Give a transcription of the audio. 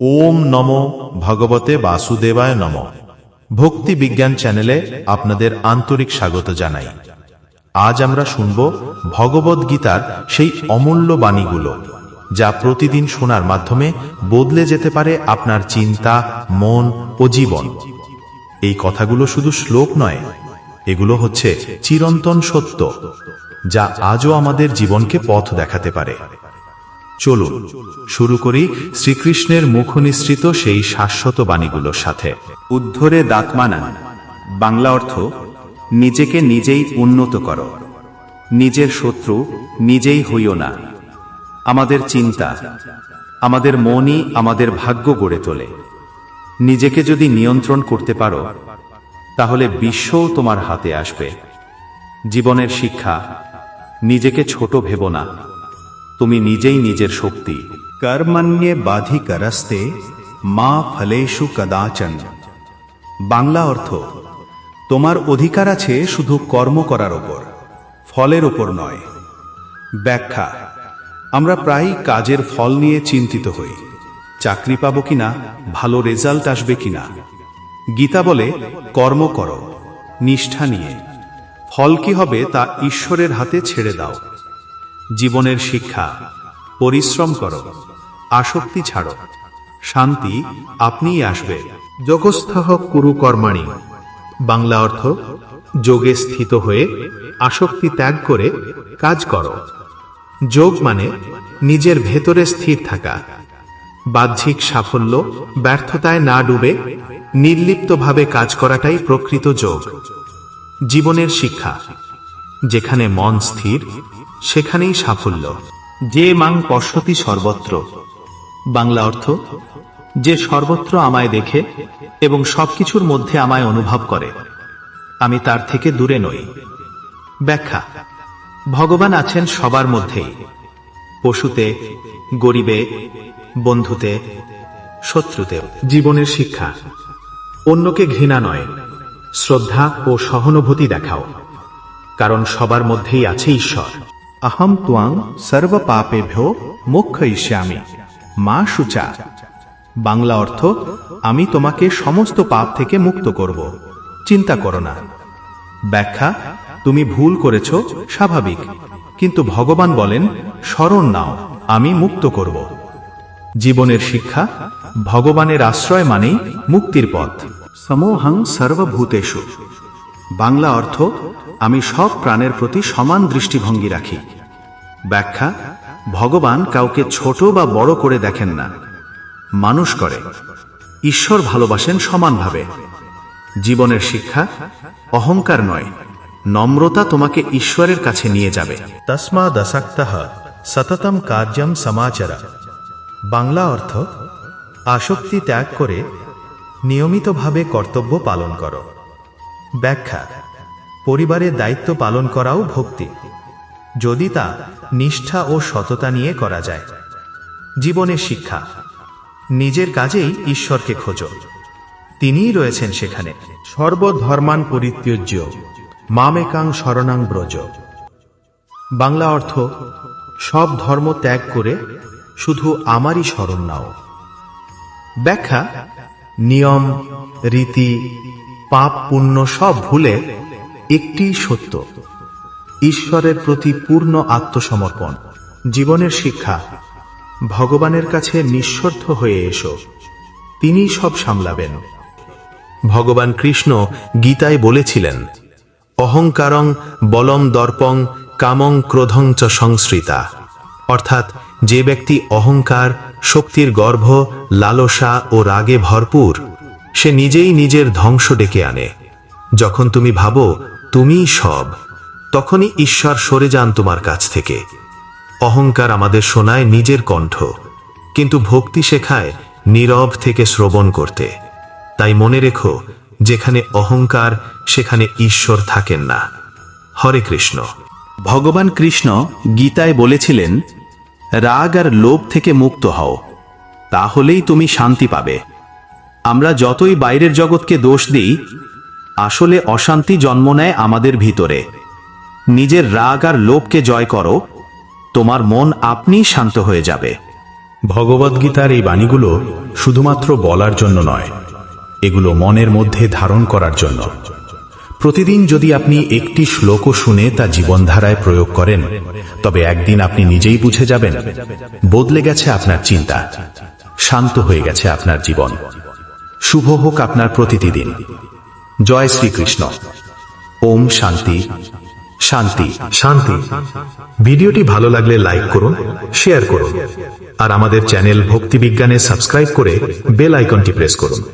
ওম নম ভগবতে বাসুদেবায় নম। ভক্তি বিজ্ঞান চ্যানেলে আপনাদের আন্তরিক স্বাগত জানাই। আজ আমরা শুনব ভগবদ গীতার সেই অমূল্য বাণীগুলো, যা প্রতিদিন শোনার মাধ্যমে বদলে যেতে পারে আপনার চিন্তা, মন ও জীবন। এই কথাগুলো শুধু শ্লোক নয়, এগুলো হচ্ছে চিরন্তন সত্য, যা আজও আমাদের জীবনকে পথ দেখাতে পারে। চলুন, শুরু করি শ্রীকৃষ্ণের মুখ নিঃসৃত সেই শাশ্বত বাণীগুলোর সাথে। উদ্ধরে দাঁতমানা বাংলা অর্থ, নিজেকে নিজেই উন্নত করো। নিজের শত্রু নিজেই হইও না। আমাদের চিন্তা, আমাদের মনই আমাদের ভাগ্য গড়ে তোলে। নিজেকে যদি নিয়ন্ত্রণ করতে পারো, তাহলে বিশ্বও তোমার হাতে আসবে। জীবনের শিক্ষা, নিজেকে ছোট ভেবো না। তুমি নিজেই নিজের শক্তি। কর্মণ্যে বাধিকরস্তে মা ফলেষু কদাচন। বাংলা অর্থ, তোমার অধিকার আছে শুধু কর্ম করার ওপর, ফলের ওপর নয়। ব্যাখ্যা, আমরা প্রায়ই কাজের ফল নিয়ে চিন্তিত হই। চাকরি পাবো কিনা, ভালো রেজাল্ট আসবে কিনা। গীতা বলে, কর্ম করো, নিষ্ঠা নিয়ে। ফল কি হবে তা ঈশ্বরের হাতে ছেড়ে দাও। জীবনের শিক্ষা। পরিশ্রম করো। আসক্তি ছাড়ো। শান্তি আপনিই আসবে। যোগস্থ কুরু কর্মাণি। বাংলা অর্থ, যোগে স্থিত হয়ে আসক্তি ত্যাগ করে কাজ করো। যোগ মানে নিজের ভেতরে স্থির থাকা। বাহ্যিক সাফল্য ব্যর্থতায় না ডুবে নির্লিপ্তভাবে কাজ করাটাই প্রকৃত যোগ। জীবনের শিক্ষা, যেখানে মন স্থির সেখানেই সাফল্য। যে মাং পশ্যতি সর্বত্র। বাংলা অর্থ, যে সর্বত্র আমায় দেখে এবং সবকিছুর মধ্যে আমায় অনুভব করে, আমি তার থেকে দূরে নই। ব্যাখ্যা, ভগবান আছেন সবার মধ্যেই। পশুতে, গরিবে, বন্ধুতে শত্রুতে জীবনের শিক্ষা, অন্যকে ঘৃণা নয়, শ্রদ্ধা ও সহানুভূতি দেখাও। কারণ সবার মধ্যেই আছে ঈশ্বর। অহম ত্বাং সর্ব পাপেভ্যো মুখ্য ইষ্যামি মা শুচা বাংলা অর্থ, আমি তোমাকে সমস্ত পাপ থেকে মুক্ত করব। চিন্তা করো না। ব্যাখ্যা, তুমি ভুল করেছ, স্বাভাবিক। কিন্তু ভগবান বলেন, স্মরণ নাও, আমি মুক্ত করব। জীবনের শিক্ষা, ভগবানের আশ্রয় মানেই মুক্তির পথ। সমোহং সর্বভূতেষু। বাংলা অর্থ আমি সব প্রাণের প্রতি সমান দৃষ্টিভঙ্গি রাখি। ব্যাখ্যা, ভগবান কাউকে ছোট বা বড় করে দেখেন না। মানুষ করে। ঈশ্বর ভালোবাসেন সমানভাবে। জীবনের শিক্ষা, অহংকার নয়, নম্রতা তোমাকে ঈশ্বরের কাছে নিয়ে যাবে। তসমা দশক্ত সততম কার্যম সমাচর। বাংলা অর্থ, আসক্তি ত্যাগ করে নিয়মিতভাবে কর্তব্য পালন করো। ব্যাখ্যা পরিবারের দায়িত্ব পালন করাও ভক্তি। যদি তা নিষ্ঠা ও সততা নিয়ে করা যায়। জীবনের শিক্ষা। নিজের কাজেই ঈশ্বরকে খোঁজো। তিনিই রয়েছেন সেখানে। সর্বধর্মান পরিত্যজ্য। মামেকাং শরণাং ব্রজ। বাংলা অর্থ, সব ধর্ম ত্যাগ করে শুধু আমারই স্মরণ নাও। ব্যাখ্যা, নিয়ম, রীতি, পাপ, পুণ্য সব ভুলে একটি সত্য। ঈশ্বরের প্রতি পূর্ণ আত্মসমর্পণ, জীবনের শিক্ষা, ভগবানের কাছে নিঃস্বার্থ হয়ে এসো। তিনি সব সামলাবেন। ভগবান কৃষ্ণ গীতায় বলেছিলেন, অহংকারং বলম দর্পং কামং ক্রোধং চ সংশ্রিতা অর্থাৎ, যে ব্যক্তি অহংকার, শক্তির গর্ভ, লালসা ও রাগে ভরপুর, সে নিজেই নিজের ধ্বংস ডেকে আনে। যখন তুমি ভাবো তুমিই সব, তখনই ঈশ্বর সরে যান তোমার কাছ থেকে। অহংকার আমাদের শোনায় নিজের কণ্ঠ, কিন্তু ভক্তি শেখায় নীরব থেকে শ্রবণ করতে। তাই মনে রেখো, যেখানে অহংকার, সেখানে ঈশ্বর থাকেন না। হরে কৃষ্ণ। ভগবান কৃষ্ণ গীতায় বলেছিলেন, রাগ আর লোভ থেকে মুক্ত হও, তাহলেই তুমি শান্তি পাবে। আমরা যতই বাইরের জগৎকে দোষ দিই আসলে অশান্তি জন্ম নেয় আমাদের ভিতরে। নিজের রাগ আর লোভকে জয় করো, তোমার মন আপনিই শান্ত হয়ে যাবে। ভগবদ্গীতার এই বাণীগুলো শুধুমাত্র বলার জন্য নয়, এগুলো মনের মধ্যে ধারণ করার জন্য। প্রতিদিন যদি আপনি একটি শ্লোকও শুনে তা জীবনধারায় প্রয়োগ করেন, তবে একদিন আপনি নিজেই বুঝে যাবেন, বদলে গেছে আপনার চিন্তা, শান্ত হয়ে গেছে আপনার জীবন। শুভ হোক আপনার প্রতিটি দিন। জয় শ্রীকৃষ্ণ। ওম শান্তি। শান্তি। শান্তি। ভিডিওটি ভালো লাগলে লাইক করুন, শেয়ার করুন, আর আমাদের চ্যানেল ভক্তি বিজ্ঞানে সাবস্ক্রাইব করে বেল আইকনটি প্রেস করুন।